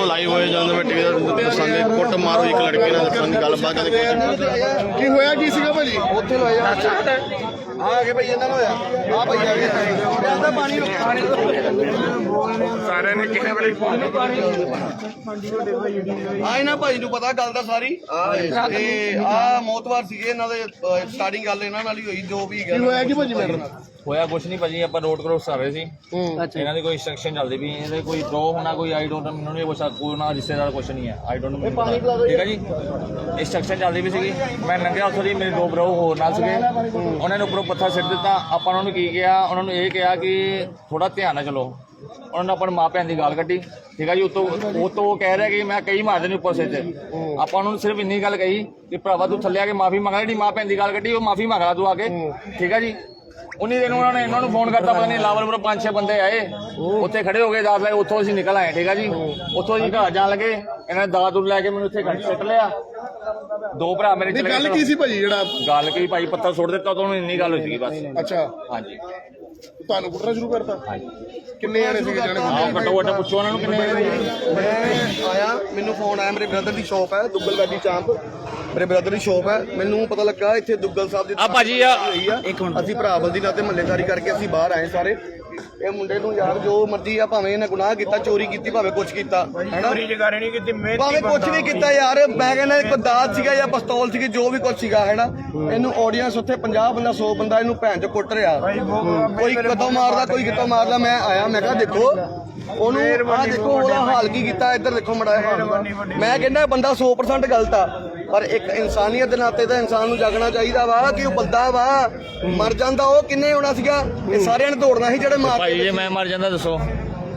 ਦੇਖੋ ਲਾਈਵ ਹੋਏ ਜਾਂਦੇ ਮੈਂ ਟੀਵੀ ਦਾ ਦੱਸਾਂਗੇ। ਕੁੱਟ ਮਾਰੋ ਇੱਕ ਲੜਕੇ ਨਾਲ ਦੱਸਾਂਗੇ ਗੱਲਬਾਤ ਕਦੇ ਕੀ ਹੋਇਆ ਕੀ ਸੀਗਾ ਭਾਜੀ? ਉੱਥੇ ਲੋਇਆ ਆ। ਆ ਕੇ ਭਈ ਇਹਨਾਂ ਨੂੰ ਹੋਇਆ। ਆ ਭਈ ਆ ਗਿਆ ਇਹਦਾ ਪਾਣੀ ਪਾਣੀ ਸਾਰਿਆਂ ਨੇ ਕਿਹਨੇ ਵੇਲੇ ਆ ਇਹਨਾਂ ਭਾਈ ਨੂੰ ਪਤਾ ਗੱਲ ਦਾ ਸਾਰੀ। ਤੇ ਆ ਮੋਤਵਾਰ ਸੀਗੇ ਇਹਨਾਂ ਦੇ ਸਟਾਰਟਿੰਗ ਗੱਲ ਇਹਨਾਂ ਨਾਲ ਹੀ ਹੋਈ ਜੋ ਵੀ ਕੀ ਹੋਇਆ ਕੀ ਭਾਜੀ ਮੈਡਮ ਹੋਇਆ ਕੁਛ ਨਹੀਂ ਭਾਜੀ ਆਪਾਂ ਰੋਡ ਕ੍ਰੋਸ ਕਰ ਰਹੇ ਸੀ। ਇਹਨਾਂ ਦੀ ਕੋਈ ਇੰਸਟਰਕਸ਼ਨ ਚੱਲਦੀ ਵੀ ਇਹਦੇ ਕੋਈ ਡਰੋ ਹੋਣਾ ਕੋਈ ਆਈ ਡੋਂਟ ਮੈਨੂੰ ਨਹੀਂ ਪੁੱਛਾ ਕੋਈ ਨਾ ਰਿਸ਼ਤੇਦਾਰ ਕੁਛ ਨਹੀਂ ਹੈ। ਆਈ ਡੋਂਟ ਨੋ ਠੀਕ ਹੈ ਜੀ। ਇੰਸਟਰਕਸ਼ਨ ਚੱਲਦੀ ਵੀ ਸੀਗੀ। ਮੈਂ ਲੰਘਿਆ ਉੱਥੋਂ ਦੀ ਮੇਰੇ ਦੋ ਬਰੋ ਹੋਰ ਨਾਲ ਸੀਗੇ। ਉਹਨਾਂ ਨੇ ਉੱਪਰੋਂ ਪੱਥਰ ਸਿੱਟ ਦਿੱਤਾ। ਆਪਾਂ ਉਹਨਾਂ ਨੂੰ ਕੀ ਕਿਹਾ? ਉਹਨਾਂ ਨੂੰ ਇਹ ਕਿਹਾ ਕਿ ਥੋੜਾ ਧਿਆਨ ਨਾਲ ਚਲੋ। ਉਹਨਾਂ ਨੇ ਆਪਣੇ ਮਾਪਿਆਂ ਦੀ ਗਾਲ ਕੱਢੀ। ਠੀਕ ਹੈ ਜੀ? ਉਤੋਂ ਉਹ ਤੋਂ ਉਹ ਕਹਿ ਰਿਹਾ ਕਿ ਮੈਂ ਕਈ ਮਾਰ ਦੇਣੀ ਉੱਪਰ ਸਿੱਟ ਆਪਾਂ ਉਹਨਾਂ ਨੂੰ ਸਿਰਫ ਇੰਨੀ ਗੱਲ ਕਹੀ ਕਿ ਭਰਾਵਾ ਤੂੰ ਥੱਲੇ ਆ ਕੇ ਮਾਫੀ ਮੰਗ ਲੈ। ਜਿਹੜੀ ਮਾਪਿਆਂ ਦੀ ਗਾਲ ਕੱਢੀ ਉਹ ਮਾਫੀ ਮੰਗ ਲੈ ਤੂੰ ਆ ਕੇ। ਠੀਕ ਹੈ ਜੀ? ਉਨੀ ਦਿਨ ਉਹਨਾਂ ਨੇ ਇਹਨਾਂ ਨੂੰ ਫੋਨ ਕਰਤਾ ਪਤਾ ਨਹੀਂ ਲਾਵਲਪੁਰ ਪੰਜ ਛੇ ਬੰਦੇ ਆਏ। ਉੱਥੇ ਖੜੇ ਹੋ ਗਏ ਦਾਦ ਲੈ ਉੱਥੋਂ ਅਸੀਂ ਨਿਕਲ ਆਏ ਠੀਕ ਹੈ ਜੀ? ਉੱਥੋਂ ਜੀ ਘਰ ਜਾਣ ਲੱਗੇ ਇਹਨਾਂ ਨੇ ਦਾਦ ਲੈ ਕੇ ਮੈਨੂੰ ਘੱਟ ਸੁੱਟ ਲਿਆ। ਦੋ ਭਰਾ ਮੇਰੇ ਚਲੇ ਗੱਲ ਗਏ ਕੀ ਸੀ ਭਾਜੀ ਜਿਹੜਾ ਗੱਲ ਕੀ ਭਾਈ ਪੱਥਰ ਸੁੱਟ ਦਿੱਤਾ ਤਾਂ ਉਹਨੂੰ ਇੰਨੀ ਗੱਲ ਹੋਈ ਸੀਗੀ ਬਸ। ਅੱਛਾ। ਹਾਂਜੀ। ਤੁਹਾਨੂੰ ਕੁੱਟਣਾ ਸ਼ੁਰੂ ਕਰਤਾ? ਕਿੰਨੇ ਜਾਣੇ ਸੀਗੇ ਜਾਣੇ ਆਹ ਘੱਟੋ ਘੱਟ ਪੁੱਛੋ ਉਹਨਾਂ ਨੂੰ ਕਿੰਨੇ ਮੈਂ ਆਇਆ ਮੈਨੂੰ ਫੋਨ ਆਇਆ ਮੇਰੇ ਬ੍ਰਦਰ ਦੀ ਸ਼ਾਪ ਹੈ ਦੁੱਗਲ ਗਾਡੀ ਚਾਂਪ। ਮੇਰੇ ਬ੍ਰਦਰ ਦੀ ਸ਼ਾਪ ਹੈ ਮੈਨੂੰ ਪਤਾ ਲੱਗਾ ਇੱਥੇ ਦੁੱਗਲ ਸਾਹਿਬ ਦੀ ਆ ਭਾਜੀ ਆ ਹੋਈ ਆ। ਅਸੀਂ ਭਰਾ ਬਲਦੀ ਨਾਲ ਤੇ ਮਹੱਲੇਦਾਰੀ ਕਰਕੇ ਅਸੀਂ ਬਾਹਰ ਆਏ ਸਾਰੇ। ਇਹ ਮੁੰਡੇ ਨੂੰ ਯਾਰ ਜੋ ਮਰਜ਼ੀ ਆ ਭਾਵੇਂ ਇਹਨੇ ਗੁਨਾਹ ਕੀਤਾ ਚੋਰੀ ਕੀਤੀ ਭਾਵੇਂ ਕੁਝ ਕੀਤਾ ਹੈਨਾ? ਚੋਰੀ ਜਗਾਰੇ ਨਹੀਂ ਕੀਤੀ ਮਿਹਨਤੀ ਭਾਵੇਂ ਕੁਝ ਵੀ ਕੀਤਾ ਯਾਰ ਮੈਂ ਕਹਿੰਦਾ ਇੱਕ ਦਾਤ ਸੀਗਾ ਜਾਂ ਪਿਸਤੌਲ ਸੀਗੀ ਜੋ ਵੀ ਕੁਝ ਸੀਗਾ ਹੈਨਾ? ਇਹਨੂੰ ਆਡੀਅנס ਉੱਥੇ 50 ਬੰਦਾ 100 ਬੰਦਾ ਇਹਨੂੰ ਭੈਣ ਚ ਕੁੱਟ ਰਿਹਾ। ਕੋਈ ਕਦੋਂ ਮਾਰਦਾ ਕੋਈ ਕਿਤੋਂ ਮਾਰਦਾ ਮੈਂ ਆਇਆ ਮੈਂ ਕਿਹਾ ਦੇਖੋ ਉਹਨੂੰ ਆਹ ਦੇਖੋ ਉਹਦਾ ਹਾਲ ਕੀ ਕੀਤਾ ਇੱਧਰ ਦੇਖੋ ਮੜਾ ਮੈਂ ਕਹਿੰਦਾ ਬੰਦਾ 100% ਗਲਤ ਆ। ਪਰ ਇੱਕ ਇਨਸਾਨੀਅਤ ਦੇ ਨਾਤੇ ਤਾਂ ਇਨਸਾਨ ਨੂੰ ਜਾਗਣਾ ਚਾਹੀਦਾ ਵਾ ਕਿ ਉਹ ਬੰਦਾ ਵਾ। ਮਰ ਜਾਂਦਾ ਉਹ ਕਿੰਨੇ ਹੋਣਾ ਸੀਗਾ? ਇਹ ਸਾਰਿਆਂ ਨੇ ਦੌੜਨਾ ਸੀ ਜਿਹੜੇ ਮਾਰ ਭਾਈ ਜੇ ਮੈਂ ਮਰ ਜਾਂਦਾ ਦੱਸੋ।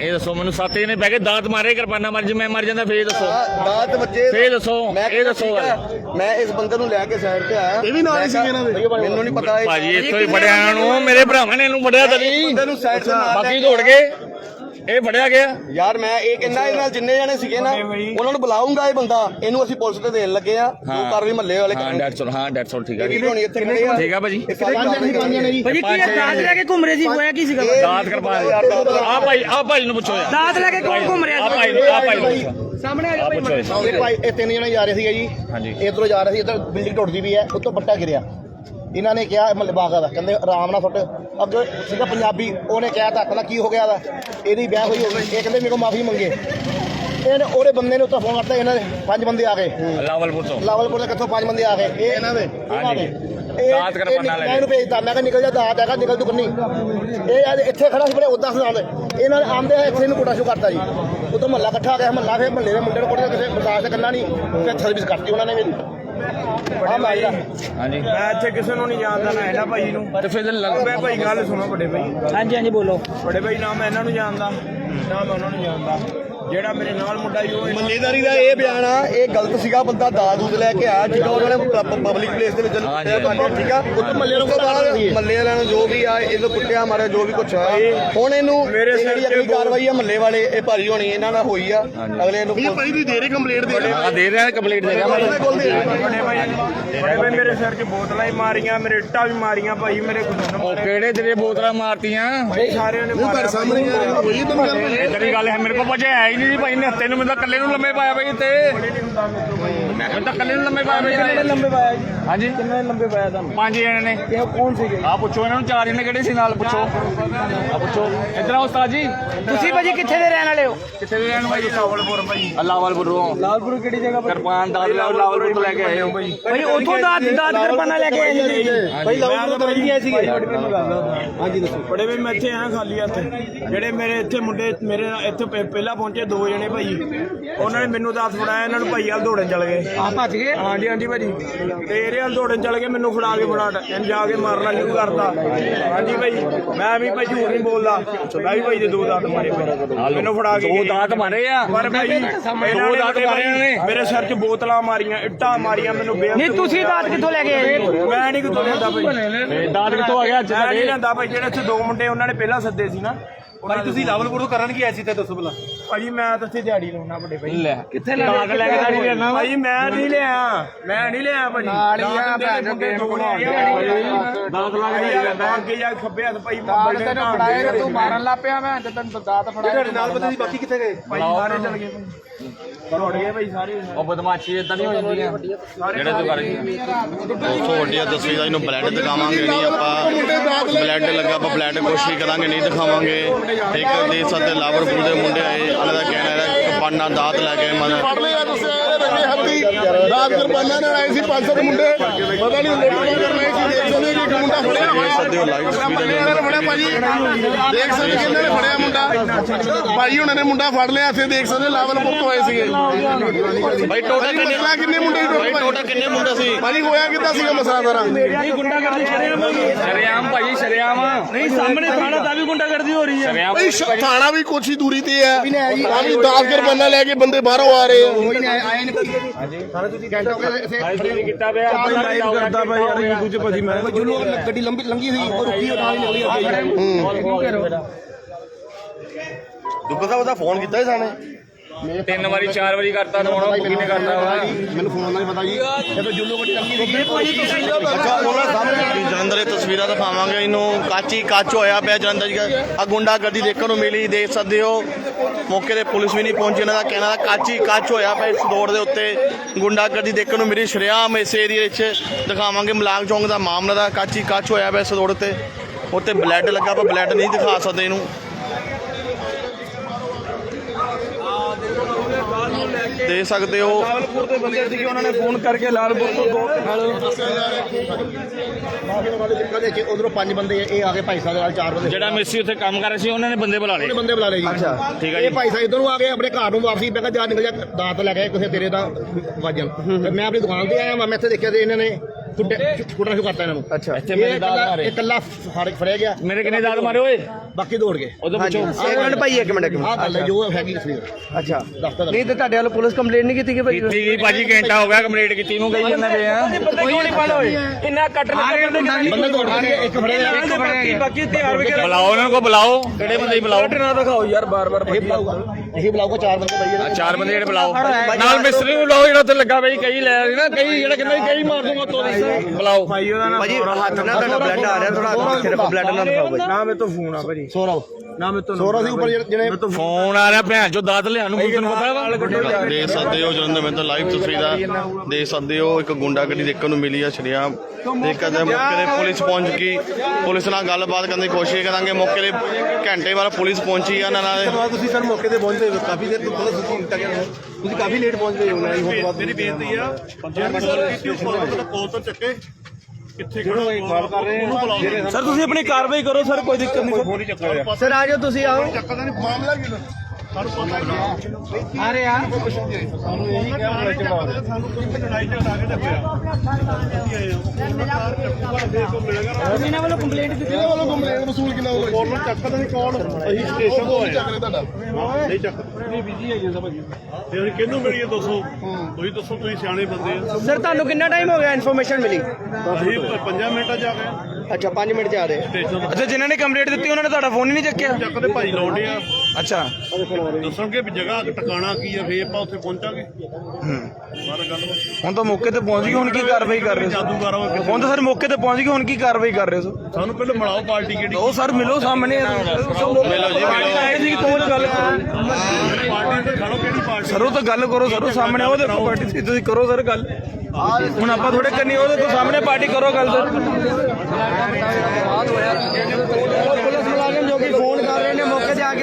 ਇਹ ਦੱਸੋ ਮੈਨੂੰ ਸੱਤ ਜਣੇ ਬਹਿ ਕੇ ਦਾਤ ਮਾਰੇ ਕਿਰਪਾਨਾ ਮਰ ਜੇ ਮੈਂ ਮਰ ਜਾਂਦਾ ਫੇਰ ਦੱਸੋ। ਦਾਤ ਬੱਚੇ ਫੇਰ ਦੱਸੋ, ਮੈਂ ਇਹ ਦੱਸੋ ਮੈਂ ਇਸ ਬੰਦੇ ਨੂੰ ਲੈ ਕੇ ਸਾਈਡ ਤੇ ਆਇਆ। ਇਹ ਵੀ ਨਾਲ ਹੀ ਸੀਗੇ ਇਹਨਾਂ ਦੇ? ਮੈਨੂੰ ਨਹੀਂ ਪਤਾ ਇਹ ਭਾਜੀ ਇੱਥੋਂ ਹੀ ਫੜਿਆ ਇਹਨਾਂ ਨੂੰ। ਮੇਰੇ ਭਰਾਵਾਂ ਨੇ ਇਹਨੂੰ ਫੜਿਆ ਤਦੀ ਬੰਦੇ ਨੂੰ ਸਾਈਡ ਤੇ ਨਾਲ ਬਾਕੀ ਦੌੜ ਗਏ। ਇਹ ਫੜਿਆ ਗਿਆ? ਯਾਰ ਮੈਂ ਇਹ ਕਹਿੰਦਾ ਇਹਦੇ ਨਾਲ ਜਿੰਨੇ ਜਣੇ ਸੀਗੇ ਨਾ ਉਹਨਾਂ ਨੂੰ ਬੁਲਾਉਂਗਾ ਇਹ ਬੰਦਾ। ਇਹਨੂੰ ਅਸੀਂ ਪੁਲਿਸ ਤੇ ਦੇਣ ਲੱਗੇ ਆ। ਜੋ ਕਰ ਵੀ ਮੱਲੇ ਵਾਲੇ ਹਾਂ ਡੈਟਸ ਹਾਂ ਡੈਟਸ ਠੀਕ ਹੈ ਕਿਹੜੀ ਹੋਣੀ ਇੱਥੇ ਖੜੇ ਆ? ਠੀਕ ਆ ਭਾਜੀ। ਇਹ ਭਾਜੀ ਕੀ ਇਹ ਦਾਤ ਲੈ ਕੇ ਘੁੰਮ ਰਹੇ ਸੀ? ਹੋਇਆ ਕੀ ਸੀਗਾ? ਦਾਤ ਕਿਰਪਾਨ ਆ ਭਾਈ ਆ। ਭਾਈ ਨੂੰ ਪੁੱਛੋ ਯਾਰ। ਦਾਤ ਲੈ ਕੇ ਕੌਣ ਘੁੰਮ ਰਿਹਾ ਆ ਭਾਈ ਆ ਭਾਈ ਸਾਹਮਣੇ ਆ ਜੀ। ਇਹ ਭਾਈ ਇਹ ਤਿੰਨ ਜਣੇ ਜਾ ਰਹੇ ਸੀਗੇ ਜੀ। ਹਾਂਜੀ। ਇਧਰੋਂ ਜਾ ਰਹੇ ਸੀ ਇਧਰ ਬਿਲਡਿੰਗ ਟੁੱਟਦੀ ਵੀ ਹੈ ਉੱਤੋਂ ਪੱਟਾ ਗਿਰਿਆ। ਇਹਨਾਂ ਨੇ ਕਿਹਾ ਮੱਲੇ ਬਾਗਾ ਦਾ ਕਹਿੰਦੇ ਆਰਾਮ ਨਾਲ ਫੁੱਟ ਅੱਗੇ ਸੀਗਾ ਪੰਜਾਬੀ ਉਹਨੇ ਕਿਹਾ ਤਾਂ ਅਕਲਾ ਕੀ ਹੋ ਗਿਆ ਦਾ ਇਹਦੀ ਵਿਆਹ ਹੋਈ ਹੋਵੇ। ਇਹ ਕਹਿੰਦੇ ਮੇਰੇ ਕੋਲ ਮਾਫੀ ਮੰਗੇ। ਇਹਨੇ ਉਹਦੇ ਬੰਦੇ ਨੇ ਉੱਤੋਂ ਫੋਨ ਕਰਤਾ ਇਹਨਾਂ ਦੇ ਪੰਜ ਬੰਦੇ ਆ ਗਏ। ਲਾਵਲਪੁਰ ਤੋਂ। ਲਾਵਲਪੁਰ ਦੇ ਕਿੱਥੋਂ ਪੰਜ ਬੰਦੇ ਆ ਗਏ। ਇਹ ਇਹਨਾਂ ਦੇ ਹਾਂਜੀ। ਇਹ ਦਾਤ ਕਰ ਪੰਨਾ ਲੈ ਮੈਂ ਇਹਨੂੰ ਭੇਜਦਾ ਮੈਂ ਕਿਹਾ ਨਿਕਲ ਜਾ ਦਾਤ ਹੈਗਾ ਨਿਕਲ ਤੂੰ ਕੰਨੀ। ਇਹ ਅੱਜ ਇੱਥੇ ਖੜਾ ਸੀ ਬੜੇ ਉਦਾਂ ਸੁਣਾਉਂਦੇ ਇਹਨਾਂ ਨੇ ਆਂਦੇ ਇੱਥੇ ਨੂੰ ਕੁੱਟਾ ਸ਼ੁਰੂ ਕਰਤਾ ਜੀ। ਉਦੋਂ ਮਹੱਲਾ ਇਕੱਠਾ ਆ ਗਿਆ। ਮਹੱਲਾ ਫਿਰ ਮਹੱਲੇ ਦੇ ਮੁੰਡੇ ਨੂੰ ਕੁੱਟਿਆ ਕਿਸੇ ਬਰਦਾਸ਼ਤ ਕਰਨਾ ਨਹੀਂ। ਫਿਰ ਸਰਵਿਸ ਕਰਤੀ ਉਹਨਾਂ ਨੇ ਮੇਰੀ। ਆ ਹਾਂਜੀ। ਮੈਂ ਇੱਥੇ ਕਿਸੇ ਨੂੰ ਨਹੀਂ ਜਾਣਦਾ ਨਾ ਇਹਨਾਂ ਭਾਈ ਨੂੰ। ਤੇ ਫਿਰ ਲੱਗ ਮੈਂ ਭਾਈ ਗੱਲ ਸੁਣੋ ਵੱਡੇ ਭਾਈ। ਹਾਂਜੀ ਹਾਂਜੀ ਬੋਲੋ। ਵੱਡੇ ਭਾਈ ਨਾ ਮੈਂ ਇਹਨਾਂ ਨੂੰ ਜਾਣਦਾ ਨਾ ਮੈਂ ਉਹਨਾਂ ਨੂੰ ਜਾਣਦਾ। ਜਿਹੜਾ ਮੇਰੇ ਨਾਲ ਮੁੰਡਾ ਸੀ ਉਹ ਮੱਲੇਦਾਰੀ ਦਾ ਇਹ ਬਿਆਨ ਆ ਇਹ ਗਲਤ ਸੀਗਾ ਬੰਦਾ ਦਾਦ ਦੂਦ ਲੈ ਕੇ ਆਇਆ ਜਿਹੜਾ ਉਹਨਾਂ ਨੇ ਪਬਲਿਕ ਪਲੇਸ ਦੇ ਵਿੱਚ ਹਾਂਜੀ, ਕੁੱਟਿਆ, ਠੀਕ ਆ ਉਹ ਮੱਲੇ ਨੂੰ ਮੱਲੇ ਵਾਲਿਆਂ ਨੂੰ ਜੋ ਵੀ ਆ ਇਹਨੂੰ ਕੁੱਟਿਆ ਮਾਰਿਆ ਜੋ ਵੀ ਕੁਛ ਹੋਇਆ ਹੁਣ ਇਹਨੂੰ ਮੇਰੇ ਇਹ ਸਿਰ ਜਿਹੜੀ ਤੇ ਅਗਲੀ ਕਾਰਵਾਈ ਆ ਮੱਲੇ ਵਾਲੇ ਇਹ ਭਾਰੀ ਹੋਣੀ ਇਹਨਾਂ ਨਾਲ ਹੋਈ ਆ। ਅਗਲੇ ਨੂੰ ਇਹ ਭਾਈ ਦੀ ਦੇਰੇ ਕੰਪਲੇਂਟ ਦੇ ਰਹੇ। ਆ ਦੇ ਰਿਹਾ ਕੰਪਲੀਟ ਦੇ ਰਿਹਾ ਮੇਰੇ ਸਿਰ 'ਚ ਬੋਤਲਾਂ ਹੀ ਮਾਰੀਆਂ ਮੇਰੇ ਇੱਟਾਂ ਵੀ ਮਾਰੀਆਂ ਭਾਈ ਮੇਰੇ ਉਹ ਕਿਹੜੇ ਤੇਰੇ ਬੋਤਲਾਂ ਮਾਰਤੀਆਂ? ਸਾਰਿਆਂ ਨੇ ਉਹ ਘਰ ਸਾਹਮਣੇ ਆ ਰਿਹਾ ਹੋਈ ਤਾਂ ਗੱਲ ਦੀ ਹੈ ਮੇਰੇ ਕੋਲ ਵਜ੍ਹਾ ਹੈ ਹੀ ਨਹੀਂ ਜੀ ਭਾਈ ਨੇ ਹੱਤੇ ਨੂੰ ਮੈਨੂੰ ਤਾਂ ਇਕੱਲੇ ਨੂੰ ਲੰਮੇ ਪਾਇਆ ਭਾਈ ਤੇ ਮੈਂ ਤਾਂ ਇਕੱਲੇ ਨੂੰ ਲੰਮੇ ਪਾਇਆ ਭਾਈ ਕਿੰਨੇ ਲੰਮੇ ਪਾਇਆ ਜੀ। ਹਾਂਜੀ? ਕਿੰਨੇ ਲੰਮੇ ਪਾਇਆ ਤੁਹਾਨੂੰ? ਪੰਜ ਜਣੇ ਨੇ। ਇਹ ਕੌਣ ਸੀਗੇ? ਆ ਪੁੱਛੋ ਇਹਨਾਂ ਨੂੰ ਚਾਰ ਜਣੇ ਕਿਹੜੇ ਸੀ? ਨਾਲ ਪੁੱਛੋ। ਆ ਪੁੱਛੋ। ਇਧਰ ਆਓ ਉਸਤਾਦ ਜੀ। ਤੁਸੀਂ ਭਾਜੀ ਕਿੱਥੇ ਦੇ ਰਹਿਣ ਵਾਲੇ ਹੋ? ਕਿੱਥੇ ਦੇ ਰਹਿਣ ਭਾਈ ਲਾਵਲਪੁਰ ਭਾਈ ਲਾਵਲਪੁਰ ਲਾਲਪੁਰ ਕਿਹੜੀ ਜਗ੍ਹਾ ਕਿਰਪਾਨ ਦਾਦ ਲਾਵਲਪੁਰ ਤੋਂ ਲੈ ਕੇ ਆਏ ਹੋ ਭਾਈ ਭਾਜੀ। ਉੱਥੋਂ ਦਾਤ ਦਾਤ ਕਰਪਾਨਾ ਲੈ ਕੇ ਆਏ ਸੀ ਭਾਈ ਲਾਉਣ ਤੋਂ ਵਧੀਆ ਸੀਗੇ। ਹਾਂਜੀ ਦੱਸੋ। ਬੜੇ ਵੀ ਮੈਂ ਇੱਥੇ ਆਇਆ ਖਾਲੀ ਹੱਥ। ਜਿਹੜੇ ਮੇਰੇ ਇੱਥੇ ਮੁੰਡੇ ਮੇਰੇ ਇੱਥੇ ਪਹਿ- ਪਹਿਲਾਂ ਪਹੁੰਚੇ ਦੋ ਜਣੇ ਭਾਈ ਉਹਨਾਂ ਨੇ ਮੈਨੂੰ ਦੱਸ ਫੜਾਇਆ ਇਹਨਾਂ ਨੂੰ ਭਾਈ ਹਾਲ ਦੌੜਨ ਚਲ ਗਏ। ਆ ਭੱਜ ਗਏ? ਹਾਂਜੀ ਹਾਂਜੀ ਭਾਜੀ। ਤੇ ਇਹਦੇ ਦੌੜਨ ਚਲ ਗਏ ਮੈਨੂੰ ਫੜਾ ਕੇ ਫੜਾ ਇਹਨ ਜਾ ਕੇ ਮਾਰਨਾ ਸ਼ੁਰੂ ਕਰਤਾ। ਹਾਂਜੀ ਭਾਈ ਮੈਂ ਵੀ ਭਾਈ ਝੂਠ ਨਹੀਂ ਬੋਲਦਾ। ਮੈਂ ਵੀ ਭਾਈ ਦੇ ਦੋ ਦਾਤ ਮਾਰੇ ਭਾਈ। ਮੈਨੂੰ ਫੜਾ ਕੇ ਦੋ। ਦਾਤ ਮਾਰੇ ਆ? ਪਰ ਭਾਈ ਦੋ ਦਾਤ ਮੇਰੇ ਨੇ? ਮੇਰੇ ਸਿਰ 'ਚ ਬੋਤਲਾਂ ਮਾਰੀਆਂ ਇੱਟਾਂ ਮਾਰੀਆਂ ਮੈਨੂੰ ਬੇਵਕੂਫ ਨਹੀਂ ਤੁਸੀਂ ਦਾਤ ਕਿੱਥੋਂ ਲੈ ਕੇ ਆਏ? ਮੈਂ ਨਹੀਂ ਕਿਤੋਂ ਲੈਂਦਾ ਭਾਈ। ਦਾਤ ਕਿੱਥੋਂ ਆ ਗਿਆ? ਅੱਜ ਨਹੀਂ ਤੁਹਾਡੇ ਲੈਂਦਾ ਭਾਈ ਜਿਹੜੇ ਇੱਥੇ ਦੋ ਮੁੰਡੇ ਉਹਨਾਂ ਨੇ ਪਹਿਲਾਂ ਸੱਦੇ ਸੀ ਨਾ। ਭਾਈ ਤੁਸੀਂ ਲਾਵਲਪੁਰ ਤੋਂ ਕਰਨ ਕੀ ਆਏ ਸੀ ਤੇ ਦੱਸੋ ਭਲਾ ਭਾਜੀ ਮੈਂ ਤਾਂ ਇੱਥੇ ਦਿਹਾੜੀ ਲਾਉਣਾ ਵੱਡੇ ਭਾਈ। ਲੈ ਕਿੱਥੇ ਲੈ ਕੇ ਲੈ ਕੇ ਦਾੜੀ ਲੈਣਾ ਭਾਜੀ ਮੈਂ ਨਹੀਂ ਲਿਆ। ਮੈਂ ਨਹੀਂ ਲਿਆ ਭਾਜੀ ਨਾਲ ਹੀ ਆ ਭੈਣ ਜੋ ਗੇਮ ਬਣਾਉਣੀ ਦਾਤ ਲਾ ਕੇ ਜਾਂਦਾ। ਅੱਗੇ ਜਾ ਕੇ ਖੱਬੇ ਹੱਥ ਭਾਈ ਦਾਤ ਤੈਨੂੰ ਫੜਾਏਗਾ ਤੂੰ ਮਾਰਨ ਲੱਗ ਪਿਆ ਮੈਂ ਤੇ ਤੈਨੂੰ ਦਾਤ ਫੜਾਏਗਾ ਨਾਲ ਬੰਦੇ ਦੀ ਬਾਕੀ ਕਿੱਥੇ ਗਏ? ਭਾਈ ਸਾਰੇ ਚਲ ਗਏ। ਦੌੜ ਗਏ ਭਾਈ ਸਾਰੇ। ਉਹ ਬਦਮਾਸ਼ੀ ਇਦਾਂ ਨਹੀਂ ਹੋ ਜਾਂਦੀ ਆ ਜਿਹੜੇ ਤੂੰ ਕਰ ਗਈ ਉੱਥੋਂ ਵੱਡੀਆਂ ਤਸਵੀਰਾਂ ਇਹਨੂੰ ਬਲੱਡ ਦਿਖਾਵਾਂਗੇ ਨਹੀਂ ਆਪਾਂ ਬਲੱਡ ਲੱਗਾ ਆਪਾਂ ਬਲੱਡ ਕੁਛ ਵੀ ਕਰਾਂਗੇ ਨਹੀਂ ਦਿਖਾਵਾਂਗੇ। ਇੱਕ ਦੇ ਸੱਤੇ ਲਾਵਰਪੁਰ ਦੇ ਮੁੰਡੇ ਆਏ ਉਹਨਾਂ ਦਾ ਕਹਿਣਾ ਹੈ ਕਪਾਨਾ ਦਾਤ ਲੈ ਕੇ ਮਨ ਫੜ ਲਿਆ ਤੁਸੀਂ ਰੰਗੇ ਹੱਥੀ ਰਾਤ ਕੁਰਬਾਨਾ ਨਾਲ ਆਏ ਸੀ 500 ਮੁੰਡੇ। ਪਤਾ ਨਹੀਂ ਲੁੱਟ ਲੁੱਟ ਕਰ ਰਹੇ ਸੀ ਦੇਖ ਸਕਦੇ ਕਿ ਮੁੰਡਾ ਫੜਿਆ ਦੇਖ ਸਕਦੇ ਹੋ ਲਾਈਵ ਤਸਵੀਰਾਂ ਜੋ ਇਹਨਾਂ ਨੇ ਫੜਿਆ ਭਾਜੀ। ਦੇਖ ਸਕਦੇ ਕਿ ਇਹਨਾਂ ਨੇ ਫੜਿਆ ਮੁੰਡਾ। ਭਾਜੀ ਉਹਨਾਂ ਨੇ ਮੁੰਡਾ ਫੜ ਲਿਆ ਇੱਥੇ ਦੇਖ ਸਕਦੇ ਲਾਵਲਪੁਰ ਤੋਂ ਆਏ ਸੀਗੇ। ਭਾਈ ਟੋਟਲ ਕਿੰਨੇ ਕਿੰਨੇ ਮੁੰਡੇ ਸੀ ਭਾਈ ਟੋਟਲ ਕਿੰਨੇ ਮੁੰਡੇ ਸੀ? ਭਾਜੀ ਹੋਇਆ ਕਿੱਦਾਂ ਸੀਗਾ ਮਸਲਾ ਸਾਰਾ? ਸ਼ਰਿਆਮ ਭਾਈ ਸ਼ਰਿਆਮ ਨਹੀਂ ਸਾਹਮਣੇ ਖਾਣਾ ਤਾਂ ਵੀ ਗੁੰਡਾਗਰਦੀ ਹੋ ਰਹੀ ਹੈ। ਸ਼ਰਿਆਮ ਭਾਈ ਥਾਣਾ ਵੀ ਕੁਛ ਹੀ ਦੂਰੀ ਤੇ ਹੈ। ਤਾਂ ਵੀ 10 ਕੁਰਬਾਨਾ ਲੈ ਕੇ ਬੰਦੇ ਬਾਹਰੋਂ ਆ ਰਹੇ ਆ। ਨਹੀਂ ਸਾਰੇ ਤੁਸੀਂ ਘੰਟਾ ਹੋ ਗਿਆ ਇੱਥੇ ਕੀਤਾ ਪਿਆ ਕਰਦਾ ਭਾਈ ਯਾਰ YouTube 'ਚ ਭਾਜੀ ਮੈਂ। ਜੁਲੂ ਗੱਡੀ ਲੰਬੀ ਲੰਗੀ ਸੀ ਉਹ ਰੁਕੀ ਉਹ ਨਾਲ ਹੀ ਨਿਕਲੀ ਅੱਗੇ ਦੁੱਗਾ ਸਾਹਿਬ ਦਾ ਫੋਨ ਕੀਤਾ ਸੀ ਸਾਨੇ? ਤਿੰਨ ਵਾਰੀ ਚਾਰ ਵਾਰੀ ਕਰਤਾ ਨੂੰ ਹੁਣ ਕਰਤਾ ਵਾ ਮੈਨੂੰ ਫੋਨ ਨਾਲ ਪਤਾ ਜੀ। ਜਦੋਂ ਜੁਲੂ ਗੱਡੀ ਲੰਗੀ ਸੀ ਅੱਛਾ ਉਹਨਾਂ ਸਾਹਮਣੇ ਜਲੰਧਰ ਦੀਆਂ ਤਸਵੀਰਾਂ ਦਿਖਾਵਾਂਗੇ ਇਹਨੂੰ। ਕਾਚੀ ਕੱਚ ਹੋਇਆ ਪਿਆ ਜਲੰਧਰ ਜੀ ਆ ਗੁੰਡਾਗਰਦੀ ਦੇਖਣ ਨੂੰ ਮਿਲੀ ਦੇਖ ਸਕਦੇ ਹੋ। ਮੌਕੇ ਤੇ ਪੁਲਿਸ ਵੀ ਨਹੀਂ ਪਹੁੰਚੀ ਇਹਨਾਂ ਦਾ ਕਹਿਣਾ ਦਾ ਕਾਚੀ ਕੱਚ ਹੋਇਆ ਪਿਆ ਇਸ ਰੋਡ ਦੇ ਉੱਤੇ। ਗੁੰਡਾਗਰਦੀ ਦੇਖਣ ਨੂੰ ਮਿਲੀ ਸ਼ਰਿਆਮ ਇਸ ਏਰੀਏ ਵਿੱਚ ਦਿਖਾਵਾਂਗੇ। ਮਲਾਕ ਚੌਂਕ ਦਾ ਮਾਮਲਾ ਦਾ ਕਾਚੀ ਕੱਚ ਹੋਇਆ ਪਿਆ ਇਸ ਰੋਡ ਤੇ ਉੱਤੇ ਬਲੱਡ ਲੱਗਾ ਆਪਾਂ ਬਲੱਡ ਨਹੀਂ ਦਿਖਾ ਸਕਦੇ ਇਹਨੂੰ। ਦੇ ਸਕਦੇ ਹੋ। ਲਾਲਪੁਰ ਦੇ ਬੰਦੇ ਸੀਗੇ ਉਹਨਾਂ ਨੇ ਫੋਨ ਕਰਕੇ ਲਾਲਪੁਰ ਤੋਂ ਦੋ ਉਧਰੋਂ ਪੰਜ ਬੰਦੇ ਇਹ ਆ ਗਏ ਭਾਈ ਸਾਹਿਬ ਦੇ ਨਾਲ ਚਾਰ ਬੰਦੇ। ਜਿਹੜਾ ਮਿਸਤਰੀ ਉੱਥੇ ਕੰਮ ਕਰ ਰਿਹਾ ਸੀ ਉਹਨਾਂ ਨੇ ਬੰਦੇ ਬੁਲਾ ਲਏ। ਬੰਦੇ ਬੁਲਾ ਲਏ ਜੀ। ਅੱਛਾ ਠੀਕ ਹੈ ਇਹ। ਭਾਈ ਸਾਹਿਬ ਇਧਰੋਂ ਆ ਗਏ ਆਪਣੇ ਘਰ ਨੂੰ ਵਾਪਸੀ ਮੈਂ ਕਿਹਾ ਜਾ ਨਿਕਲ ਜਾ ਦਾਤ ਲੈ ਕੇ ਕਿਸੇ ਤੇਰੇ ਦਾ ਵਾਜਨ ਤੇ ਮੈਂ ਆਪਣੀ ਦੁਕਾਨ ਤੇ ਆਇਆ ਮੈਂ ਇੱਥੇ ਦੇਖਿਆ ਤੇ ਇਹਨਾਂ ਨੇ ਕੁੱਟੇ ਕੁੱਟਣਾ ਸ਼ੁਰੂ ਕਰਤਾ ਇਹਨਾਂ ਨੂੰ। ਅੱਛਾ। ਇੱਥੇ ਮੇਰੇ ਦਾਤ ਮਾਰੇ। ਇਹ ਇਕੱਲਾ ਫੜ ਫੜਿਆ ਗਿਆ। ਮੇਰੇ ਕਿੰਨੇ ਦਾਦ ਮਾਰੇ ਓਏ? ਬਾਕੀ ਦੌੜ ਗਏ। ਉਦੋਂ ਪੁੱਛੋ। ਇੱਕ ਮਿੰਟ ਭਾਈ ਇੱਕ ਮਿੰਟ। ਆਹ ਗੱਲ ਹੈ ਜੋ ਹੈਗੀ ਤਸਵੀਰ ਅੱਛਾ। ਦਫ਼ਤਰ ਨਹੀਂ ਤੇ ਤੁਹਾਡੇ ਵੱਲ ਪੁਲਿਸ ਕੰਪਲੇਂਟ ਨਹੀਂ ਕੀਤੀ ਕਿ ਭਾਈ ਕੀਤੀ ਗਈ ਭਾਜੀ ਘੰਟਾ ਹੋ ਗਿਆ ਕੰਪਲੀਟ ਕੀਤੀ ਨੂੰ ਗਈ ਜਾਂਦੇ ਪਏ ਆ। ਬੰਦੇ ਕਿਉਂ ਨਹੀਂ ਫੜ ਹੋਏ? ਇੰਨਾ ਕੱਟ ਲੱਗੇ ਬੰਦੇ ਬੰਦੇ ਦੌੜ ਗਏ ਇੱਕ ਫੜਿਆ ਗਿਆ। ਬਾਕੀ ਬਾਕੀ ਤਿਆਰ ਵਗੈਰਾ ਬੁਲਾਓ ਉਹਨਾਂ ਨੂੰ ਬੁਲਾਓ। ਕਿਹੜੇ ਬੰਦੇ ਬੁਲਾਓ? ਨਾ ਦਿਖਾਓ ਯਾਰ ਬਾਰ-ਬਾਰ ਇਹ ਬੁਲਾਊਗਾ। ਇਹੀ ਬੁਲਾਊਗਾ ਚਾਰ ਬੰਦੇ ਭਾਈ ਆਹ ਚਾਰ ਬੰਦੇ ਜਿਹੜੇ ਬੁਲਾਓ। ਨਾਲ ਮਿਸਤਰੀ ਨੂੰ ਬੁਲਾਓ ਜਿਹੜਾ ਉੱਥੇ ਲੱਗਾ ਬਈ ਕਈ ਲੈ ਰਹੇ ਨਾ ਕਈ ਜਿਹੜਾ ਕਹਿੰਦਾ ਸੀ ਕਈ ਮਾਰ ਦੂੰਗਾ ਤੋਰੀ ਬੁਲਾਓ। ਭਾਈ ਉਹਦਾ ਨਾਮ ਭਾਜੀ ਹੱਥ ਨਾਲ ਤੁਹਾਡਾ ਬਲੱਡ ਆ ਰਿਹਾ ਥੋੜਾ ਹੱਥ ਰੱਖੋ ਬਲੱਡ ਨਾਲ ਦਿਖਾਓ ਭਾਈ। ਨਾ ਮੇਰੇ ਤੋਂ ਫੋਨ ਆ ਭਾਜੀ ਸੌਰਵ ਨਾ ਮੇਰੇ ਤੋਂ ਸੌਰਵ ਦੇ ਉੱਪਰ ਜਿਹੜੇ ਜਿਹੜੇ ਫੋਨ ਆ ਰਿਹਾ ਭੈਣ ਚੋ ਦਾਤ ਲਿਆਣ ਨੂੰ ਤੈਨੂੰ ਪਤਾ ਵਾ। ਦੇਖ ਸਕਦੇ ਹੋ ਜਲੰਧਰ ਵਿੱਚ ਤਾਂ ਲਾਈਵ ਤਸਵੀਰਾਂ ਦੇਖ ਸਕਦੇ ਹੋ ਇੱਕ ਗੁੰਡਾਗਰਦੀ ਦੇਖਣ ਨੂੰ ਮਿਲੀ ਆ ਸ਼ਰਿਆਮ ਦੇਖ ਕਦੇ ਮੌਕੇ ਤੇ ਪੁਲਿਸ ਪਹੁੰਚ ਗਈ। ਪੁਲਿਸ ਨਾਲ ਗੱਲਬਾਤ ਕਰਨ ਦੀ ਕੋਸ਼ਿਸ਼ ਕਰਾਂਗੇ ਮੌਕੇ ਤੇ ਘੰਟੇ ਬਾਅਦ ਪੁਲਿਸ ਪਹੁੰਚੀ ਆ ਨਾਲ। ਤੁਸੀਂ ਸਰ ਮੌਕੇ ਤੇ ਪਹੁੰਚਦੇ ਹੋ। ਕਾਫੀ ਦੇਰ ਤੋਂ ਪਹਿਲਾਂ ਤੁਸੀਂ ਕੀਤਾ ਗਿਆ ਤੁਸੀਂ ਕਾਫੀ ਲੇਟ ਪਹੁੰਚਦੇ ਹੋ ਨਾ ਹੁਣ। ਤੋਂ ਬਾਅਦ ਮੇਰੀ ਬੇਨਤੀ ਆ ਸਰ ਤੁਸੀਂ ਆਪਣੀ ਕਾਰਵਾਈ ਕਰੋ ਸਰ ਕੋਈ ਦਿੱਕਤ ਨਹੀਂ ਸਰ। ਆ। ਜਾਓ ਤੁਸੀਂ ਆਓ। ਮਾਮਲਾ ਕੀ ਆ ਰਹੇ ਆ ਇਹਨਾਂ ਵੱਲੋਂ ਕੰਪਲੇਂਟ ਦਿੱਤੀ ਇਹਦੇ ਵੱਲੋਂ ਕੰਪਲੇਂਟ ਵਸੂਲ ਕਿੰਨਾ ਹੋਊਗਾ ਫੋਨ ਚੱਕਦਾ ਨਹੀਂ ਕੌਣ ਅਸੀਂ ਸਟੇਸ਼ਨ ਤੋਂ ਚੱਕ ਰਹੇ ਤੁਹਾਡਾ ਨਹੀਂ ਚੱਕ ਫਿਰ ਕਿਹਨੂੰ ਮਿਲੀਏ ਦੱਸੋ ਤੁਸੀਂ ਦੱਸੋ ਤੁਸੀਂ ਸਿਆਣੇ ਬੰਦੇ ਆ ਸਰ ਤੁਹਾਨੂੰ ਕਿੰਨਾ ਟਾਈਮ ਹੋ ਗਿਆ ਇਨਫੋਰਮੇਸ਼ਨ ਮਿਲੀ? ਅਸੀਂ 5 ਮਿੰਟਾਂ ਚ ਆ ਗਏ। ਅੱਛਾ 5 ਮਿੰਟ ਆ ਰਹੇ। ਅੱਛਾ ਜਿਨ੍ਹਾਂ ਨੇ ਕੰਪਲੇਂਟ ਦਿੱਤੀ ਉਹਨਾਂ ਨੇ ਤੁਹਾਡਾ ਫੋਨ ਹੀ ਨਹੀਂ ਚੱਕਿਆ? ਚੱਕਦੇ ਭਾਈ ਲਾਉਂਦੇ ਆ। ਅੱਛਾ। ਦੱਸਣਗੇ ਵੀ ਜਗ੍ਹਾ ਟਿਕਾਣਾ ਕੀ ਆ ਫੇਰ ਆਪਾਂ ਉੱਥੇ ਪਹੁੰਚਾਂਗੇ। ਸਾਰਾ ਗੱਲ। ਹੁਣ ਤਾਂ ਮੌਕੇ ਤੇ ਪਹੁੰਚ ਗਏ ਹੁਣ ਕੀ ਕਾਰਵਾਈ ਕਰ ਰਹੇ ਹੋ? ਜਾਦੂਗਰ ਕਿਸੇ ਹੁਣ ਤਾਂ ਸਰ ਮੌਕੇ ਤੇ ਪਹੁੰਚ ਗਏ ਹੁਣ ਕੀ ਕਾਰਵਾਈ ਕਰ ਰਹੇ ਹੋ ਸਾਨੂੰ ਪਹਿਲਾਂ ਮਿਲਾਓ ਪਾਰਟੀ ਕਿਹੜੀ। ਉਹ ਸਰ ਮਿਲੋ ਸਾਹਮਣੇ। ਮਿਲੋ ਜੀ ਮਿਲੋ ਆਏ ਸੀ ਤੋਂ ਗੱਲ ਕਰੋ। ਪਾਰਟੀ ਤੇ ਖੜੋ ਕਿਹੜੀ ਪਾਰਟੀ? ਸਰ ਉਹ ਤਾਂ ਗੱਲ ਕਰੋ ਸਰ ਉਹ ਸਾਹਮਣੇ ਉਹ ਦੇਖੋ ਪਾਰਟੀ ਸੀ ਤੁਸੀਂ ਕਰੋ ਸਰ ਗੱਲ। ਹੁਣ ਆਪਾਂ ਥੋੜੇ ਕਰਨੀ ਉਹਦੇ ਤੋਂ ਸਾਹਮਣੇ ਪਾਰਟੀ ਕਰੋ ਗੱਲ ਸਰ ਪੁਲਿਸ ਮੁਲਾਜ਼ਮ ਜੋ ਕਿ ਫੋਨ ਕਰ ਰਹੇ ਨੇ ਮੌਕੇ ਤੇ ਆ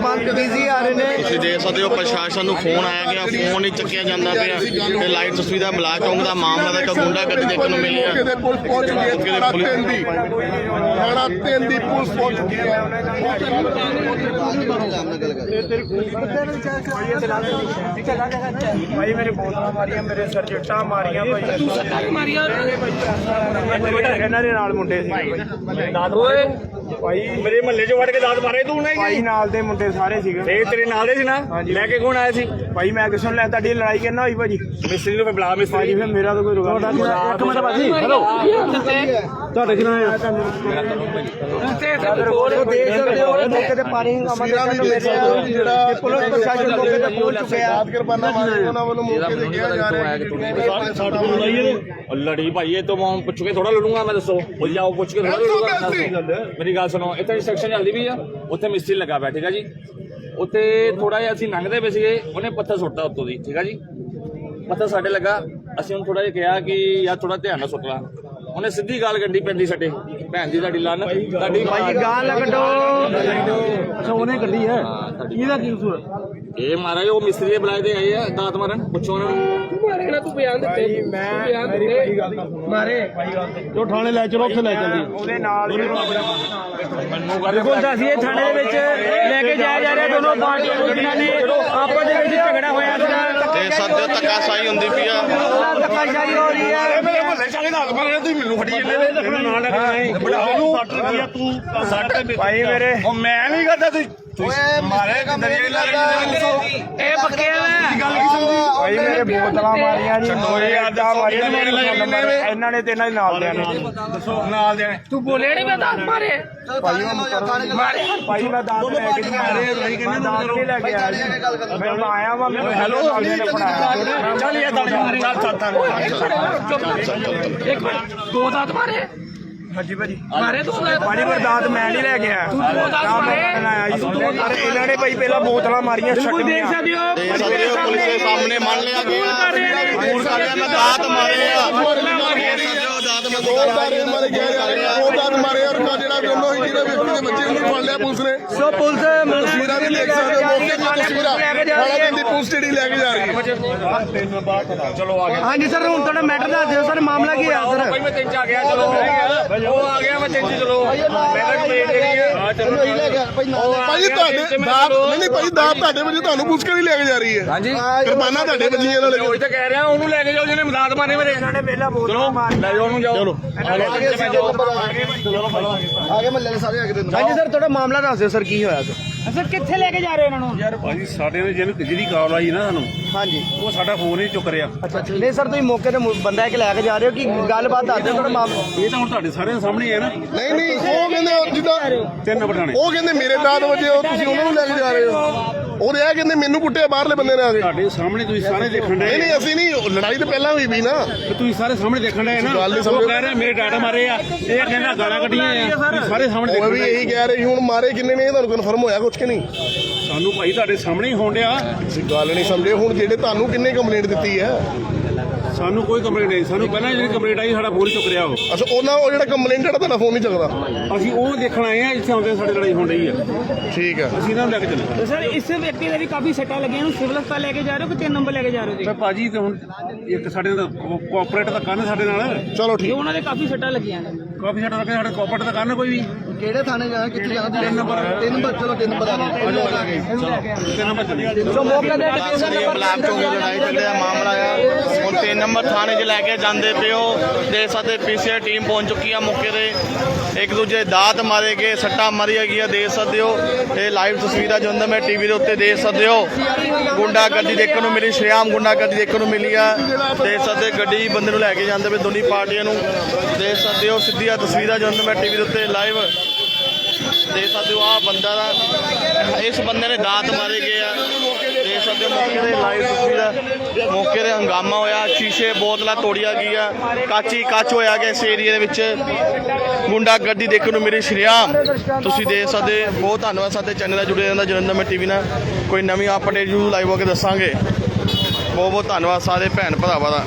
ਬੰਦ ਬਿਜ਼ੀ ਆ ਰਹੇ ਨੇ। ਤੁਸੀਂ ਦੇਖ ਸਕਦੇ ਹੋ ਪ੍ਰਸ਼ਾਸਨ ਨੂੰ ਫੋਨ ਆਇਆ ਗਿਆ ਫੋਨ ਹੀ ਚੱਕਿਆ ਜਾਂਦਾ ਪਿਆ। ਤੇ ਲਾਈਵ ਤਸਵੀਰਾਂ ਬਲਾਕ ਚੌਂਕ ਦਾ ਮਾਮਲਾ ਦਾ ਇੱਕ ਗੁੰਡਾਗਰਦੀ ਦੇਖਣ ਨੂੰ ਮਿਲੀ ਆ। ਮੌਕੇ ਤੇ ਪੁਲਿਸ ਪਹੁੰਚ ਗਈ ਹੈ। ਥਾਣਾ ਤਿੰਨ ਦੀ ਥਾਣਾ ਤਿੰਨ ਦੀ ਪੁਲਿਸ ਪਹੁੰਚ ਚੁੱਕੀ ਹੈ। ਭਾਈ ਮੇਰੇ ਬੋਤਲਾਂ ਮਾਰੀਆਂ ਮੇਰੇ ਸਿਰ ਜੱਟਾਂ ਮਾਰੀਆਂ ਭਾਈ। ਤੂੰ ਸੱਟਾਂ ਮਾਰੀਆਂ? ਇਹਨਾਂ ਦੇ ਨਾਲ ਮੁੰਡੇ ਸੀ ਭਾਈ। ਓਏ ਭਾਈ ਮੇਰੇ ਮਹੱਲੇ 'ਚ ਵੜ ਕੇ ਦਾਤ ਮਾਰੇ ਤੂੰ ਨਹੀਂ ਭਾਈ ਨਾਲ ਦੇ ਮੁੰਡੇ ਸਾਰੇ ਸੀਗੇ। ਇਹ ਤੇਰੇ ਨਾਲ ਦੇ ਸੀ ਨਾ? ਲੈ ਕੇ ਕੌਣ ਆਇਆ ਸੀ? ਭਾਈ ਮੈਂ ਕਿਸੇ ਨੂੰ ਲੈ ਤੁਹਾਡੀ ਲੜਾਈ ਕਿੰਨਾ ਹੋਈ ਭਾਜੀ? ਮਿਸਤਰੀ ਨੂੰ ਬੁਲਾ ਭਾਜੀ ਮਿਸਤਰੀ ਫਿਰ ਮੇਰਾ ਤਾਂ ਕੋਈ ਰੁਗਾ ਨਹੀਂ ਇੱਕ ਮਿੰਟ ਭਾਜੀ ਹੈਲੋ ਤੁਹਾਡੇ ਕਿਹਨਾਂ ਆ? ਦੇਖ ਸਕਦੇ ਹੋ? ਮੌਕੇ ਤੇ ਪਾਣੀ ਹੰਗਾਮਾ ਨੂੰ ਮਿਲ ਰਿਹਾ ਜਿਹੜਾ ਪੁਲਿਸ ਪ੍ਰਸ਼ਾਸਨ ਮੌਕੇ ਤੇ ਪਹੁੰਚ ਚੁੱਕਿਆ। ਯਾਦ ਕਿਰਪਾਨਾ ਮਾਰੇ ਉਹਨਾਂ ਵੱਲੋਂ ਮੌਕੇ ਤੇ ਕਿਹਾ ਜਾ ਰਿਹਾ ਕਿ ਸਾਡਾ ਉਹ ਲੜੀ ਭਾਈ ਇਹ ਤੋਂ ਮੈਂ ਪੁੱਛ ਕੇ ਥੋੜਾ ਲੜੂੰਗਾ ਮੈਂ ਦੱਸੋ। ਉਹ ਜਾਓ ਪੁੱਛ ਕੇ ਥੋੜਾ ਲੜੂੰਗਾ। ਮੇਰੀ ਗੱਲ ਸੁਣੋ ਇੱਥੇ ਇੰਸਟਰਕਸ਼ਨ ਚੱਲਦੀ ਵੀ ਆ ਉੱਥੇ ਮਿਸਤਰੀ ਲੱਗਾ ਪਿਆ ਠੀਕ ਆ ਜੀ? ਉੱਥੇ ਥੋੜਾ ਜਿਹਾ ਅਸੀਂ ਲੰਘਦੇ ਪਏ ਸੀਗੇ ਉਹਨੇ ਪੱਥਰ ਸੁੱਟਤਾ ਉੱਤੋਂ ਦੀ ਠੀਕ ਆ ਜੀ? ਪੱਥਰ ਸਾਡੇ ਲੱਗਾ ਅਸੀਂ ਉਹਨੂੰ ਥੋੜਾ ਜਿਹਾ ਕਿਹਾ ਕਿ ਯਾਰ ਥੋੜਾ ਧਿਆਨ ਨਾਲ ਸੁੱਟ ਲਾ। ਉਹਨੇ ਸਿੱਧੀ ਗਾਲ ਗੱਡੀ ਪੈਂਦੀ ਸਾਡੇ ਭੈਣ ਦੀ ਤੁਹਾਡੀ ਲੰਨ ਤੁਹਾਡੀ ਭਾਈ ਗਾਲ ਕੱਢੋ। ਅੱਛਾ ਉਹਨੇ ਗੱਡੀ ਹੈ? ਇਹਦਾ ਕੀ ਕਸੂਰ ਇਹ ਮਹਾਰਾਜ ਉਹ ਮਿਸਤਰੀ ਦੇ ਬੁਲਾਏ ਤੇ ਆਏ ਆ ਦਾਤ ਮਾਰਨ ਪੁੱਛੋ ਉਹਨਾਂ ਨੂੰ। ਮੈਂ ਮੇਰੀ ਗੱਲ ਤਾਂ ਸੁਣੋ। ਮਾਰੇ। ਭਾਈ ਗੱਲ ਤਾਂ ਜੋ ਥਾਣੇ ਲੈ ਚਲੋ ਉੱਥੇ ਲੈ ਚੱਲਦੀ ਉਹਦੇ ਨਾਲ ਦੇ ਮੈਨੂੰ ਕਰ ਦੇਖੋ ਦੱਸੀਏ ਥਾਣੇ ਦੇ ਵਿੱਚ ਲੈ ਕੇ ਜਾਇਆ ਜਾ ਰਿਹਾ ਦੋਨੋਂ ਪਾਰਟੀਆਂ ਨੂੰ ਜਿਨ੍ਹਾਂ ਨੇ ਆਪਸ ਦੇ ਵਿੱਚ ਝਗੜਾ ਹੋਇਆ ਸੀਗਾ ਸਕਦੇ ਹੋ ਧੱਕਾਸ਼ਾਹੀ ਹੁੰਦੀ ਪਈ ਆ। ਧੱਕਾਸ਼ਾਹੀ ਹੋ ਰਹੀ ਹੈ ਮੇਰੇ ਮਹੱਲੇ ਚਾਲੇ ਦਾਤ ਮਾਰੇ ਤੁਸੀਂ ਮੈਨੂੰ ਫੜੀ ਜਾਂਦੇ ਨੇ ਨਾਲ ਬੜਾ ਉਹਨੂੰ ਸੱਟ ਰੁਪਿਆ ਤੂੰ ਸੱਟ ਤੇ ਭਾਈ ਮੇਰੇ ਉਹ ਮੈਂ ਨਹੀਂ ਕਰਦਾ ਤੂੰ ਓਏ ਮਾਰੇ ਦਰਿਆ ਲੱਗਦਾ ਇਹ ਸਮਝੀ? ਭਾਈ ਮੇਰੇ ਬੋਤਲਾਂ ਮਾਰੀਆਂ ਜੀ। ਛੱਡੋ ਯਾਰ, ਦਾ ਮਾਰੀਆਂ ਨੇ ਨੇ? ਇਹਨਾਂ ਨੇ ਤੇ ਇਹਨਾਂ ਦੇ ਨਾਲ ਦੇ ਨੇ। ਦੱਸੋ ਨਾਲ ਦੇ ਤੂੰ ਬੋਲੇ ਨਹੀਂ ਮੈਂ ਦਾਤ ਮਾਰੇ। ਭਾਈ ਉਹ ਮਾਰੇ ਭਾਈ ਮੈਂ ਦਾਦ ਲੈ ਕੇ ਆਇਆ ਮੈਂ ਦਾਦ ਨਹੀਂ ਲੈ ਕੇ ਆਇਆ। ਮੈਂ ਆਇਆ ਵਾਂ ਮੈਨੂੰ ਹੈਲੋ ਨੇ ਚੱਲ ਇਹ ਤਾਂ ਚੱਲ ਚੱਲ ਚੱਲ। ਇੱਕ ਮਿੰਟ। ਦੋ ਦਾਤ ਮਾਰੇ। ਹਾਂਜੀ ਭਾਜੀ। ਮਾਰੇ ਦੋ ਦਾਤ ਭਾਜੀ ਪਰ ਦਾਦ ਮੈਂ ਨਹੀਂ ਲੈ ਕੇ ਆਇਆ। ਤੂੰ ਦੋ ਦਾਤ ਮਾਰੇ। ਪਰ ਇਹਨਾਂ ਨੇ ਭਾਈ ਪਹਿਲਾਂ ਬੋਤਲਾਂ ਮਾਰੀਆਂ ਬਿਲਕੁਲ ਦੇਖ ਸਕਦੇ ਹੋ। ਦੇਖ ਸਕਦੇ ਹੋ ਪੁਲਿਸ ਦੇ ਸਾਹਮਣੇ ਮੰਨ ਲਿਆ ਗਿਆ। ਦੂਰ ਕਰ ਰਿਹਾ ਮੈਂ ਦਾਤ ਮਾਰੇ ਆ। ਦੇਖ ਸਕਦੇ ਹੋ ਦਾਤ ਮੈਂ ਦੋ ਮਾਰੇ ਗਏ ਦੋ ਦਾਤ ਮਾਰੇ ਕਾ ਜਿਹੜਾ ਦੋਨੋਂ ਹੀ ਜਿਹੜਾ ਵਿਅਕਤੀ ਦੇ ਬੱਚੇ ਨੂੰ ਫੜ ਲਿਆ ਪੁਲਿਸ ਨੇ। ਸੋ ਪੁਲਿਸ ਤਸਵੀਰਾਂ ਵੀ ਦੇਖ ਸਕਦੇ ਹੋ ਮੌਕੇ ਦੀਆਂ ਤਸਵੀਰਾਂ। ਹਾਲਾ ਕਹਿੰਦੀ ਪੁਲਿਸ ਜਿਹੜੀ ਲੈ ਕੇ ਜਾ ਰਹੀ ਹੈ। ਚਲੋ ਆ ਗਿਆ ਹਾਂਜੀ ਸਰ ਹੁਣ ਤੁਹਾਡਾ ਮੈਟਰ ਦੱਸ ਦਿਓ। ਸਰ ਮਾਮਲਾ ਕੀ ਹੈ ਸਰ? ਭਾਈ ਮੈਂ ਤਿੰਨ ਚ ਆ ਗਿਆ ਚਲੋ। ਉਹ ਆ ਗਿਆ ਮੈਂ ਤਿੰਨ ਚ ਚਲੋ ਮੈਂ ਤਾਂ ਵੇਟ ਕਰੀ ਆ ਚਲੋ ਭਾਜੀ ਤੁਹਾਡੇ ਦਾਤ ਨਹੀਂ ਨਹੀਂ ਭਾਜੀ ਦਾਤ ਤੁਹਾਡੇ ਵਜੇ ਤੁਹਾਨੂੰ ਪੁਲਿਸ ਕਿਹੜੀ ਲੈ ਕੇ ਜਾ ਰਹੀ ਹੈ। ਹਾਂਜੀ। ਕਿਰਪਾਨਾ ਤੁਹਾਡੇ ਵੱਜੀਆਂ ਨਾਲ ਉਹ ਤਾਂ ਕਹਿ ਰਿਹਾ ਉਹਨੂੰ ਲੈ ਕੇ ਜਾਓ ਜਿਹਨੇ ਮਦਦ ਮਾਰੇ ਮੇਰੇ। ਇਹਨਾਂ ਨੇ ਪਹਿਲਾਂ ਬੋਤਲਾਂ ਮਾਰੀਆਂ ਲੈ ਜਾਓ ਉਹਨੂੰ ਜਾਓ। ਚਲੋ। ਆਗੇ ਮੱਲੇ ਦੇ ਸਾਰੇ ਆਗੇ ਹਾਂਜੀ ਸਰ ਤੁਹਾਡਾ ਮਾਮਲਾ ਦੱਸ ਦਿਓ ਸਰ ਕੀ ਹੋਇਆ ਸਰ? ਸਰ ਕਿੱਥੇ ਲੈ ਕੇ ਜਾ ਰਹੇ ਹੋ ਇਹਨਾਂ ਨੂੰ? ਯਾਰ ਭਾਜੀ ਸਾਡੇ ਨੇ ਜਿਹਨੂੰ ਜਿਹੜੀ ਕਾਲ ਆਈ ਨਾ ਸਾਨੂੰ ਹਾਂਜੀ। ਉਹ ਸਾਡਾ ਫੋਨ ਹੀ ਚੁੱਕ ਰਿਹਾ। ਅੱਛਾ ਨਹੀਂ ਸਰ ਤੁਸੀਂ ਮੌਕੇ ਤੇ ਮੁ- ਬੰਦਾ ਇੱਕ ਲੈ ਕੇ ਜਾ ਰਹੇ ਹੋ ਕਿ ਗੱਲਬਾਤ ਦੱਸ ਦਿਓ ਤੁਹਾਡਾ ਮਾਮਲਾ? ਇਹ ਤਾਂ ਹੁਣ ਤੁਹਾਡੇ ਸਾਰਿਆਂ ਦੇ ਸਾਹਮਣੇ ਹੈ ਨਾ। ਨਹੀਂ ਨਹੀਂ ਉਹ ਕਹਿੰਦੇ ਉਹ ਜਿੱਦਾਂ ਤਿੰਨ ਬਟਾਣੇ ਉਹ ਕਹਿੰਦੇ ਮੇਰੇ ਦਾਤ ਵਜੇ ਉਹ ਤੁਸੀਂ ਉਹਨਾਂ ਨੂੰ ਲੈ ਕੇ ਜਾ ਰਹੇ ਹੋ। ਉਹਦੇ ਆ ਕਹਿੰਦੇ ਮੈਨੂੰ ਕੁੱਟਿਆ ਬਾਹਰਲੇ ਬੰਦੇ ਨੇ ਆ ਕੇ। ਤੁਹਾਡੇ ਸਾਹਮਣੇ ਤੁਸੀਂ ਸਾਰੇ ਦੇਖਣ ਨਹੀਂ ਡਏ ਨਹੀਂ ਅਸੀਂ ਨਹੀਂ ਉਹ ਲੜਾਈ ਤਾਂ ਪਹਿਲਾਂ ਹੋਈ ਵੀ ਨਾ। ਤੇ ਤੁਸੀਂ ਸਾਰੇ ਸਾਹਮਣੇ ਦੇਖਣ ਡਏ ਨਾ। ਗੱਲ ਨਹੀਂ ਉਹ ਸਮਝੋ। ਕਹਿ ਰਿਹਾ ਮੇਰੇ ਡਾਟਾ ਮਾਰੇ ਆ ਇਹ ਕਹਿੰਦਾ ਗਾਲਾਂ ਕੱਢੀਆਂ ਆ। ਸਾਰੇ ਸਾਹਮਣੇ ਉਹ ਦੇਖਣ ਵੀ ਡਏ ਇਹੀ ਕਹਿ ਰਹੇ ਹੁਣ ਮਾਰੇ ਕਿੰਨੇ ਨੇ ਇਹ ਤੁਹਾਨੂੰ ਕਨਫਰਮ ਹੋਇਆ ਕੁਛ ਕਿ ਨਹੀਂ? ਸਾਨੂੰ ਭਾਈ ਤੁਹਾਡੇ ਸਾਹਮਣੇ ਹੀ ਹੋਣ ਡਿਆ। ਗੱਲ ਨਹੀਂ ਸਮਝੇ ਹੁਣ ਜਿਹੜੇ ਤੁਹਾਨੂੰ ਕਿੰਨੇ ਕੰਪਲੇਂਟ ਦਿੱਤੀ ਹੈ? ਸਾਨੂੰ ਕੋਈ ਕੰਪਲੇਂਟ ਨਹੀਂ। ਸਾਨੂੰ ਪਹਿਲਾਂ ਜਿਹੜੀ ਕੰਪਲੇਂਟ ਆਈ ਸਾਡਾ ਫੋਨ ਚੁੱਕ ਰਿਹਾ ਉਹ। ਅੱਛਾ ਉਹਨਾਂ ਉਹ ਜਿਹੜਾ ਕੰਪਲੇਂਟ ਜਿਹੜਾ ਤੁਹਾਡਾ ਫੋਨ ਨਹੀਂ ਚੱਕਦਾ? ਅਸੀਂ ਉਹ ਦੇਖਣ ਆਏ ਆ ਇੱਥੇ ਆਉਂਦੇ ਸਾਡੇ ਲੜਾਈ ਹੋਣ ਡਈ ਆ। ਠੀਕ ਹੈ ਅਸੀਂ ਇਹਨਾਂ ਨੂੰ ਲੈ ਕੇ ਚੱਲੇ। ਸਰ ਇਸ ਵਿਅਕਤੀ ਦੇ ਵੀ ਕਾਫੀ ਸੱਟਾਂ ਲੱਗੀਆਂ ਨੂੰ ਸਿਵਲ ਹਸਪਤਾਲ ਲੈ ਕੇ ਜਾ ਰਹੇ ਹੋ ਕਿ ਤਿੰਨ ਨੰਬਰ ਲੈ ਕੇ ਜਾ ਰਹੇ ਹੋ ਜੀ ਤੇ ਭਾਜੀ ਤੇ ਹੁਣ ਇੱਕ ਸਾਡੇ ਨਾਲ ਕੋਆਪਰੇਟ ਤਾਂ ਕਰਨ ਸਾਡੇ ਨਾਲ। ਚਲੋ ਤੇ ਠੀਕ ਉਹਨਾਂ ਦੇ ਕਾਫੀ ਸੱਟਾਂ ਲੱਗੀਆਂ। ਨੇ ਕਾਫੀ ਸਾਡਾ ਸਾਡੇ ਕੋਆਪਰੇਟ ਤਾਂ ਕਰਨ ਕੋਈ ਵੀ। ਕਿਹੜੇ ਥਾਣੇ ਜਾਣਾ ਕਿੱਥੇ ਜਾਣਾ? ਤਿੰਨ ਨੰਬਰ ਤਿੰਨ ਨੰਬਰ ਚਲੋ ਤਿੰਨ ਨੰਬਰ ਆ ਗਏ। ਤਿੰਨ ਨੰਬਰ ਚੱਲੇ। ਸੋ ਮੌਕੇ ਤੇ ਸਰੀ ਬਲਾਕ ਤੋਂ ਲੜਾਈ ਚੱਲਿਆ ਮਾਮਲਾ ਆ। ਹੁਣ ਤਿੰਨ ਨੰਬਰ ਥਾਣੇ 'ਚ ਲੈ ਕੇ ਜਾਂਦੇ ਪਿਓ ਦੇਖ ਸਕਦੇ ਪੀਸੀਆਰ ਟੀਮ ਪਹੁੰਚ ਚੁੱਕੀ ਆ ਮੌਕੇ ਤੇ। ਇੱਕ ਦੂਜੇ ਦੇ ਦਾਤ ਮਾਰੇ ਗਏ ਸੱਟਾਂ ਮਾਰੀਆਂ ਗਈਆਂ ਦੇਖ ਸਕਦੇ ਹੋ। ਇਹ ਲਾਈਵ ਤਸਵੀਰਾਂ ਜੋ ਅੰਦਰ ਮੈਂ ਟੀਵੀ ਦੇ ਉੱਤੇ ਦੇਖ ਸਕਦੇ ਹੋ। ਗੁੰਡਾਗਰਦੀ ਦੇਖਣ ਨੂੰ ਮਿਲੀ ਸ਼੍ਰੀਆਮ ਗੁੰਡਾਗਰਦੀ ਦੇਖਣ ਨੂੰ ਮਿਲੀ ਆ। ਦੇਖ ਸਕਦੇ ਗੱਡੀ ਬੰਦੇ ਨੂੰ ਲੈ ਕੇ ਜਾਂਦੇ ਪਏ ਦੋਨੀ ਪਾਰਟੀਆਂ ਨੂੰ। ਦੇਖ ਸਕਦੇ ਹੋ ਸਿੱਧੀਆਂ ਤਸਵੀਰਾਂ ਜੋ ਅੰਦਰ ਮੈਂ ਟੀਵੀ ਦੇ ਉੱਤੇ ਲਾਈਵ ਦੇਖ ਸਕਦੇ ਹੋ ਆ ਬੰਦਾ ਦਾ, ਇਸ ਬੰਦੇ ਨੇ ਦਾਤ ਮਾਰੇ ਗਏ ਆ। ਦੇਖ ਸਕਦੇ ਹੋ, ਮੌਕੇ ਦੇ ਲਾਈਵ ਤਸਵੀਰਾਂ ਮੌਕੇ ਦੇ ਹੰਗਾਮਾ ਹੋਇਆ, ਸ਼ੀਸ਼ੇ ਬੋਤਲਾਂ ਤੋੜੀਆਂ ਗਈਆਂ, ਕਾਚੀ ਕੱਚ ਹੋਇਆ ਗਿਆ ਇਸ ਏਰੀਆ ਦੇ ਵਿੱਚ। ਗੁੰਡਾ ਗੱਡੀ ਦੇਖਣ ਨੂੰ ਮਿਲੀ ਸ਼੍ਰੀਆਮ ਤੁਸੀਂ ਦੇਖ ਸਕਦੇ, ਬਹੁਤ ਧੰਨਵਾਦ ਸਾਡੇ ਚੈਨਲ ਨਾਲ ਜੁੜੇ ਰਹਿੰਦਾ ਜਲੰਧਰ ਮੈਂ ਟੀਵੀ ਨਾਲ। ਕੋਈ ਨਵੀਂ ਅਪਡੇਟ ਜੂ ਲਾਈਵ ਹੋ ਕੇ ਦੱਸਾਂਗੇ। ਬਹੁਤ ਬਹੁਤ ਧੰਨਵਾਦ ਸਾਰੇ ਭੈਣ ਭਰਾਵਾਂ ਦਾ।